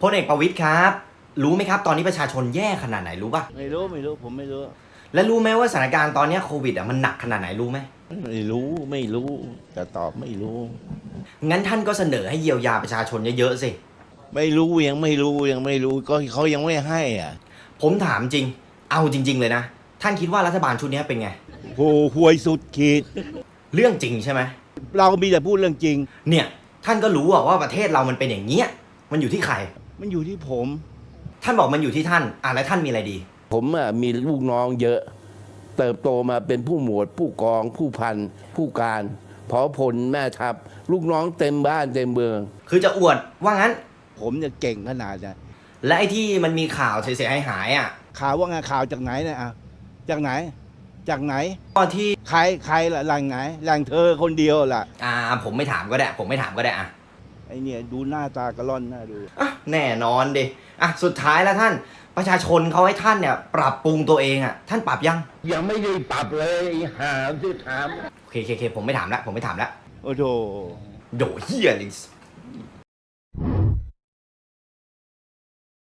พลเอกประวิตยครับ รู้ไหมครับ ตอนนี้ประชาชนแย่ขนาดไหนรู้ป่ะไม่รู้ไม่รู้ผมไม่รู้ และรู้ไหมว่าสถานการณ์ตอนเนี้ยโควิดอะมันหนักขนาดไหนรู้ไหม ไม่รู้ไม่รู้แต่ตอบไม่รู้ งั้นท่านก็เสนอให้เยียวยาประชาชนเยอะๆสิ ไม่รู้ยังไม่รู้ยังไม่รู้ก็เขายังไม่ให้อะผมถามจริง เอาจริง ๆ เลยนะ ท่านคิดว่ารัฐบาลชุดเนี้ยเป็นไง โหหวยสุดขีด เรื่องจริงใช่ไหม เรามีแต่พูดเรื่องจริง เนี่ย ท่านก็รู้อะว่าประเทศเรามันเป็นอย่างเงี้ย มันอยู่ที่ใคร มันอยู่ที่ผม ท่านบอกมันอยู่ที่ท่าน อะแล้วท่านมีอะไรดี ผมอะมีลูกน้องเยอะ เติบโตมาเป็นผู้หมวด ผู้กอง ผู้พัน ผู้การพอพลแม่ทัพ ลูกน้องเต็มบ้านเต็มเมือง คือจะอวดว่างั้น ผมจะเก่งขนาดนะและไอ้ที่มันมีข่าวเสียหายๆอะข่าวว่าไงข่าวจากไหนเนี่ยอะจากไหน จากไหนก็ที่ใครใครล่ะแหล่งไหนแหล่งเธอคนเดียวล่ะอ่าผมไม่ถามก็ได้ ผมไม่ถามก็ได้อะไอเนี่ยดูหน้าตากระล่อนหน้าดู อะ แน่นอนดิอะสุดท้ายแล้วท่านประชาชนเขาให้ท่านเนี่ยปรับปรุงตัวเองอะท่านปรับยัง ยังไม่ได้ปรับเลยหาที่ถาม โอเคโอเคโอเคผมไม่ถามละผมไม่ถามละโอ้โห โดเฮียเลย